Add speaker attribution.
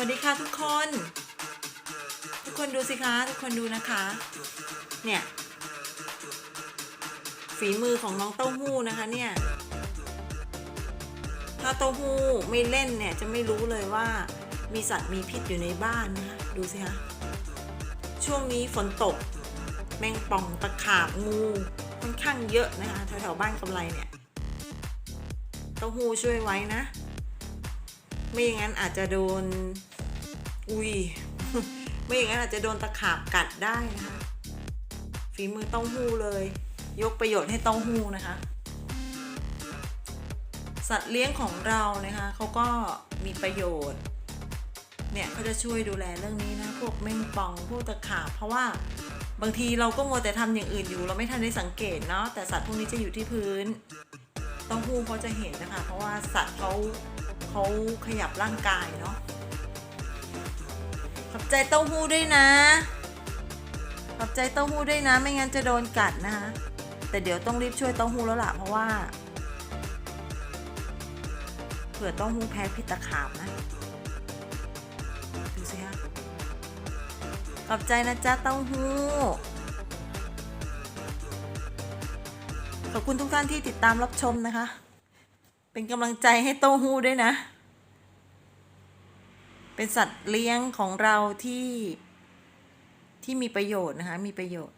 Speaker 1: วัสดีค่ะทุกคน ทุกคนดูสิคะ ทุกคนดูนะคะ เนี่ย ฝีมือของน้องเต้าหู้นะคะเนี่ย ถ้าเต้าหู้ไม่เล่นเนี่ยจะไม่รู้เลยว่ามีสัตว์มีพิษอยู่ในบ้านนะคะดูสิคะช่วงนี้ฝนตก แมงป่องตะขาบงูค่อนข้างเยอะนะคะแถวๆบ้านกำไรเนี่ยเต้าหู้ช่วยไว้นะ ไม่อย่างนั้นอาจจะโดน อุ้ยไม่อย่างนั้นอาจจะโดนตะขาบกัดได้นะคะ ฝีมือเต้าหู้เลย ยกประโยชน์ให้เต้าหู้นะคะ สัตว์เลี้ยงของเรานะคะเขาก็มีประโยชน์เนี่ยเขาจะช่วยดูแลเรื่องนี้นะ พวกแมงป่องพวกตะขาบเพราะว่าบางทีเราก็มัวแต่ทำอย่างอื่นอยู่เราไม่ทันได้สังเกตเนาะแต่สัตว์พวกนี้จะอยู่ที่พื้นเต้าหู้เขาจะเห็นนะคะ เพราะว่าสัตว์เขาเขาขยับร่างกายเนาะ ใจเต้าหู้ด้วยนะ ขอบใจเต้าหู้ด้วยนะ ไม่งั้นจะโดนกัดนะคะ แต่เดี๋ยวต้องรีบช่วยเต้าหู้แล้วล่ะเพราะว่า เผื่อเต้าหู้แพ้พิษตะขาบนะ ดูสิคะขอบใจนะจ๊ะเต้าหู้ ขอบคุณทุกท่านที่ติดตามรับชมนะคะ เป็นกำลังใจให้เต้าหู้ด้วยนะ เป็นสัตว์เลี้ยงของเราที่ที่มีประโยชน์นะคะ มีประโยชน์